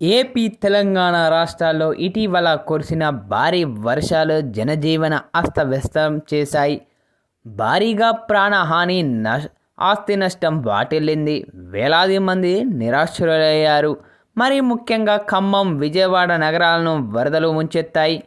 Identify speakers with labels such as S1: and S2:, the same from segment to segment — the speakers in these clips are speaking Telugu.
S1: ఏపీ తెలంగాణ రాష్ట్రాల్లో ఇటీవల కురిసిన భారీ వర్షాలు జనజీవన అస్తవ్యస్తం చేశాయి. భారీగా ప్రాణహాని నష్ ఆస్తి నష్టం వాటిల్లింది. వేలాది మంది నిరాశ్రులయ్యారు మరి ముఖ్యంగా ఖమ్మం విజయవాడ నగరాలను వరదలు ముంచెత్తాయి.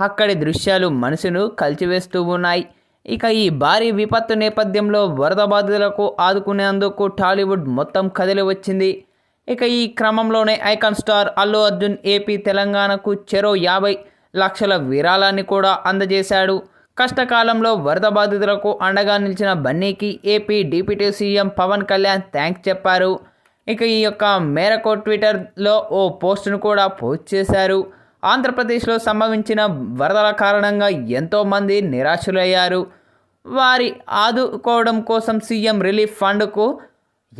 S1: అక్కడి దృశ్యాలు మనసును కలిచివేస్తూ ఉన్నాయి. ఇక ఈ భారీ విపత్తు నేపథ్యంలో వరద బాధితులకు ఆదుకునేందుకు టాలీవుడ్ మొత్తం కదిలి వచ్చింది. ఇక ఈ క్రమంలోనే icon star Allu Arjun AP తెలంగాణకు చెరో యాభై లక్షల విరాళాన్ని కూడా అందజేశాడు. కష్టకాలంలో వరద బాధితులకు అండగా నిలిచిన బన్నీకి AP deputy CM Pawan Kalyan thanks చెప్పారు. ఇక ఈ యొక్క మేరకు ట్విట్టర్లో ఓ పోస్టును కూడా పోస్ట్ చేశారు. ఆంధ్రప్రదేశ్లో సంభవించిన వరదల కారణంగా ఎంతోమంది నిరాశులయ్యారు. వారి ఆదుకోవడం కోసం సీఎం రిలీఫ్ ఫండ్కు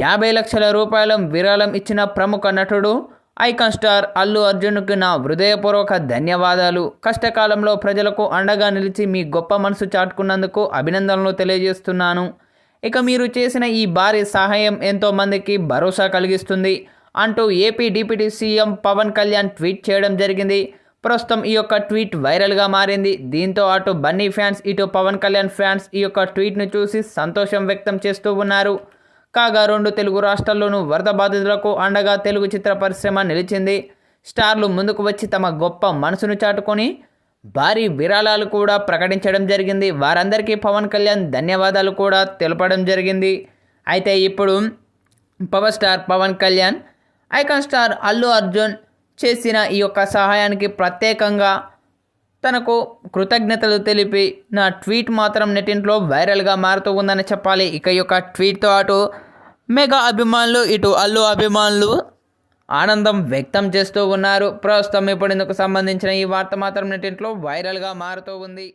S1: యాభై లక్షల రూపాయల విరాళం ఇచ్చిన ప్రముఖ నటుడు ఐకాన్ స్టార్ అల్లు అర్జున్కి నా హృదయపూర్వక ధన్యవాదాలు. కష్టకాలంలో ప్రజలకు అండగా నిలిచి మీ గొప్ప మనసు చాటుకున్నందుకు అభినందనలు తెలియజేస్తున్నాను. ఇక మీరు చేసిన ఈ భారీ సహాయం ఎంతోమందికి భరోసా కలిగిస్తుంది అంటూ AP deputy CM Pawan Kalyan tweet చేయడం జరిగింది. ప్రస్తుతం ఈ యొక్క ట్వీట్ వైరల్గా మారింది. దీంతో అటు బన్నీ ఫ్యాన్స్ ఇటు పవన్ కళ్యాణ్ ఫ్యాన్స్ ఈ యొక్క ట్వీట్ను చూసి సంతోషం వ్యక్తం చేస్తూ ఉన్నారు. కాగా రెండు తెలుగు రాష్ట్రాల్లోనూ వరద బాధితులకు అండగా తెలుగు చిత్ర పరిశ్రమ నిలిచింది. స్టార్లు ముందుకు వచ్చి తమ గొప్ప మనసును చాటుకొని భారీ విరాళాలు కూడా ప్రకటించడం జరిగింది. వారందరికీ పవన్ కళ్యాణ్ ధన్యవాదాలు కూడా తెలపడం జరిగింది. అయితే ఇప్పుడు power star Pawan Kalyan icon star Allu Arjun చేసిన ఈ యొక్క సహాయానికి ప్రత్యేకంగా తనకు కృతజ్ఞతలు తెలిపి నా ట్వీట్ మాత్రం నెటింట్లో వైరల్గా మారుతూ ఉందని చెప్పాలి. ఇక ఈ యొక్క ట్వీట్తో అటు మెగా అభిమానులు ఇటు అల్లు అభిమానులు ఆనందం వ్యక్తం చేస్తూ ఉన్నారు. ప్రస్తుతం ఇప్పుడు ఇందుకు సంబంధించిన ఈ వార్త మాత్రం నెటింట్లో వైరల్గా మారుతూ ఉంది.